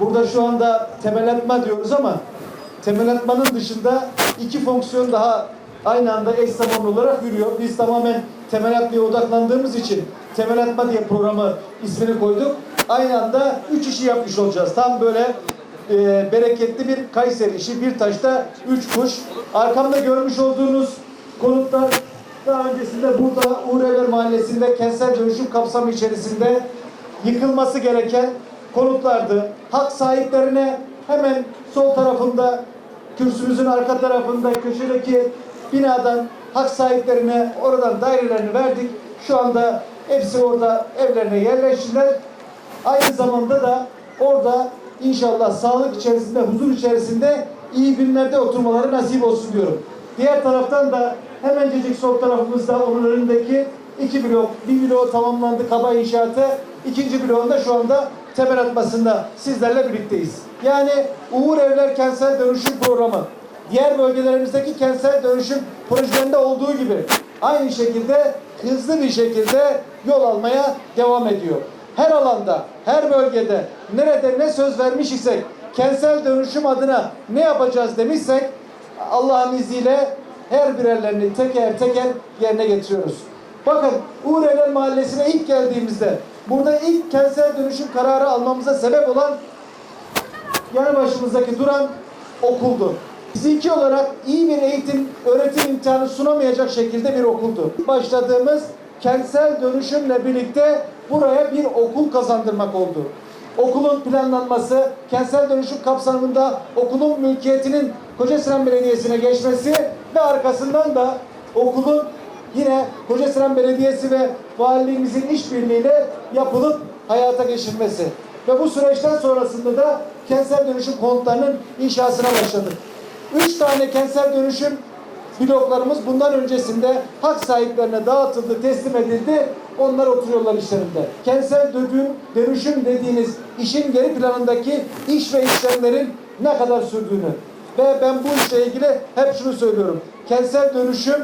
Burada şu anda temel atma diyoruz ama temel atmanın dışında iki fonksiyon daha aynı anda eş zamanlı olarak yürüyor. Biz tamamen temel atmaya odaklandığımız için temel atma diye programı ismini koyduk. Aynı anda üç işi yapmış olacağız. Tam böyle e, bereketli bir Kayseri işi. Bir taşta üç kuş. Arkamda görmüş olduğunuz konutlar daha öncesinde burada Uğurevler Mahallesi'nde kentsel dönüşüm kapsamı içerisinde yıkılması gereken konutlardı. Hak sahiplerine hemen sol tarafında kürsümüzün arka tarafında köşedeki binadan hak sahiplerine oradan dairelerini verdik. Şu anda hepsi orada evlerine yerleştiler. Aynı zamanda da orada inşallah sağlık içerisinde, huzur içerisinde iyi günlerde oturmaları nasip olsun diyorum. Diğer taraftan da hemencecik sol tarafımızda onun önündeki iki blok, bir blok tamamlandı kaba inşaatı. ikinci bloğunda şu anda temel atmasında sizlerle birlikteyiz. Yani Uğur Evler Kentsel Dönüşüm Programı diğer bölgelerimizdeki kentsel dönüşüm projelerinde olduğu gibi aynı şekilde hızlı bir şekilde yol almaya devam ediyor. Her alanda, her bölgede nerede ne söz vermiş isek kentsel dönüşüm adına ne yapacağız demişsek Allah'ın izniyle her birerlerini teker teker yerine getiriyoruz. Bakın Uğur Evler Mahallesi'ne ilk geldiğimizde burada ilk kentsel dönüşüm kararı almamıza sebep olan yanı başımızdaki duran okuldu. Fiziki olarak iyi bir eğitim, öğretim imkanı sunamayacak şekilde bir okuldu. Başladığımız kentsel dönüşümle birlikte buraya bir okul kazandırmak oldu. Okulun planlanması, kentsel dönüşüm kapsamında okulun mülkiyetinin Kocasinan Belediyesi'ne geçmesi ve arkasından da okulun yine Kocasinan Belediyesi ve valiliğimizin işbirliğiyle yapılıp hayata geçirilmesi. Ve bu süreçten sonrasında da kentsel dönüşüm konutlarının inşasına başladık. Üç tane kentsel dönüşüm bloklarımız bundan öncesinde hak sahiplerine dağıtıldı, teslim edildi. Onlar oturuyorlar işlerinde. Kentsel dönüşüm, dönüşüm dediğiniz işin geri planındaki iş ve işlemlerin ne kadar sürdüğünü ve ben bu işle ilgili hep şunu söylüyorum. Kentsel dönüşüm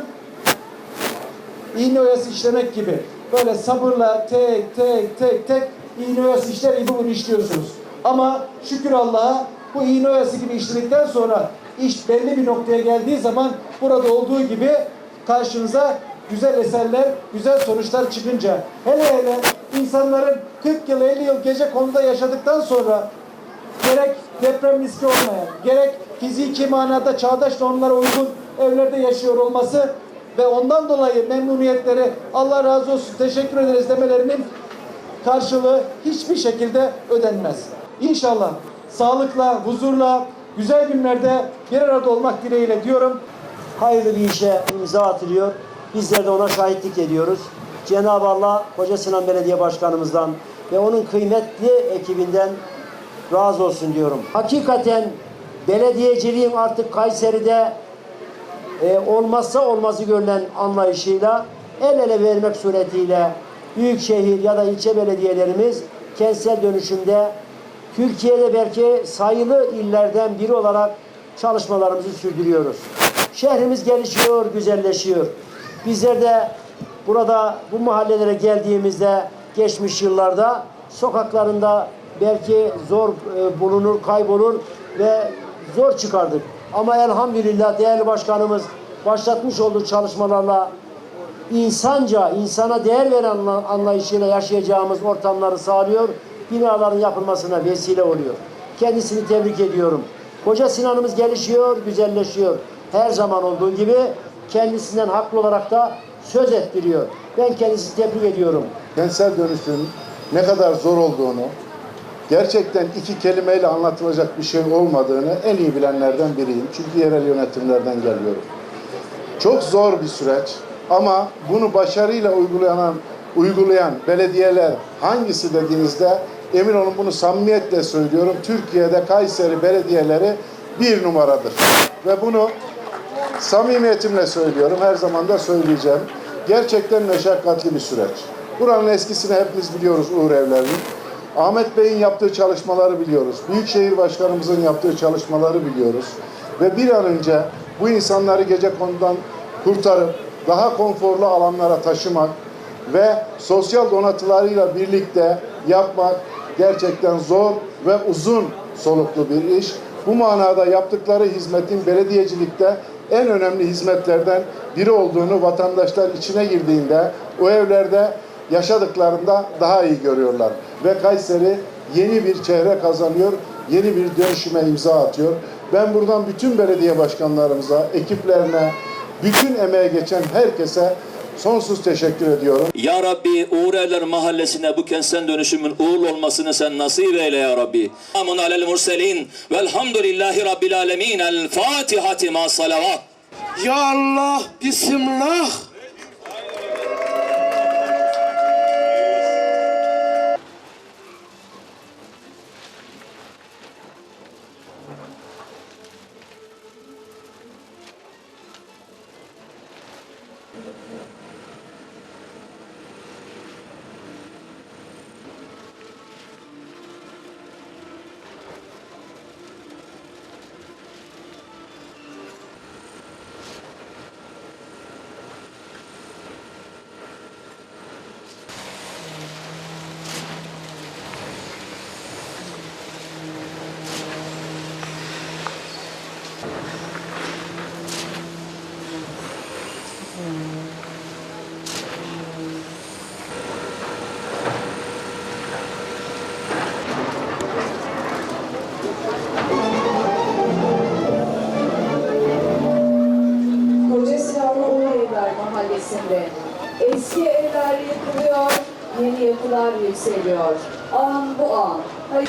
iğne oyası işlemek gibi. Böyle sabırla tek tek tek tek iğne oyası işler gibi bunu işliyorsunuz. Ama şükür Allah'a bu iğne oyası gibi işledikten sonra iş belli bir noktaya geldiği zaman burada olduğu gibi karşınıza güzel eserler, güzel sonuçlar çıkınca hele hele insanların 40 yıl 50 yıl gece konuda yaşadıktan sonra gerek deprem riski olmayan, gerek fiziki manada çağdaş normlara uygun evlerde yaşıyor olması ve ondan dolayı memnuniyetleri Allah razı olsun teşekkür ederiz demelerinin karşılığı hiçbir şekilde ödenmez. İnşallah sağlıkla, huzurla, güzel günlerde bir arada olmak dileğiyle diyorum. hayırlı bir işe imza atılıyor. Bizler de ona şahitlik ediyoruz. Cenab-ı Allah Koca Sinan Belediye Başkanımızdan ve onun kıymetli ekibinden razı olsun diyorum. Hakikaten belediyeciliğin artık Kayseri'de e, olmazsa olmazı görülen anlayışıyla el ele vermek suretiyle büyükşehir ya da ilçe belediyelerimiz kentsel dönüşümde Türkiye'de belki sayılı illerden biri olarak çalışmalarımızı sürdürüyoruz. Şehrimiz gelişiyor, güzelleşiyor. Bizler de burada bu mahallelere geldiğimizde geçmiş yıllarda sokaklarında belki zor e, bulunur, kaybolur ve zor çıkardık. Ama elhamdülillah değerli başkanımız başlatmış olduğu çalışmalarla insanca, insana değer veren anla- anlayışıyla yaşayacağımız ortamları sağlıyor. Binaların yapılmasına vesile oluyor. Kendisini tebrik ediyorum. Koca Sinan'ımız gelişiyor, güzelleşiyor. Her zaman olduğu gibi kendisinden haklı olarak da söz ettiriyor. Ben kendisini tebrik ediyorum. kentsel dönüşümün ne kadar zor olduğunu, gerçekten iki kelimeyle anlatılacak bir şey olmadığını en iyi bilenlerden biriyim. Çünkü yerel yönetimlerden geliyorum. Çok zor bir süreç ama bunu başarıyla uygulayan, uygulayan belediyeler hangisi dediğinizde emin olun bunu samimiyetle söylüyorum. Türkiye'de Kayseri belediyeleri bir numaradır. Ve bunu samimiyetimle söylüyorum. Her zaman da söyleyeceğim. Gerçekten meşakkatli bir süreç. Buranın eskisini hepimiz biliyoruz Uğur Evler'in. Ahmet Bey'in yaptığı çalışmaları biliyoruz. Büyükşehir Başkanımızın yaptığı çalışmaları biliyoruz. Ve bir an önce bu insanları gece konudan kurtarıp daha konforlu alanlara taşımak ve sosyal donatılarıyla birlikte yapmak gerçekten zor ve uzun soluklu bir iş. Bu manada yaptıkları hizmetin belediyecilikte en önemli hizmetlerden biri olduğunu vatandaşlar içine girdiğinde o evlerde yaşadıklarında daha iyi görüyorlar. Ve Kayseri yeni bir çehre kazanıyor, yeni bir dönüşüme imza atıyor. Ben buradan bütün belediye başkanlarımıza, ekiplerine, bütün emeğe geçen herkese sonsuz teşekkür ediyorum. Ya Rabbi Uğur Evler Mahallesi'ne bu kentsel dönüşümün uğurlu olmasını sen nasip eyle ya Rabbi. Amun alel murselin velhamdülillahi rabbil alemin. El Fatihati ma salavat. Ya Allah, Bismillah. Eski evler yıkılıyor, yeni yapılar yükseliyor. An bu an. Hayır.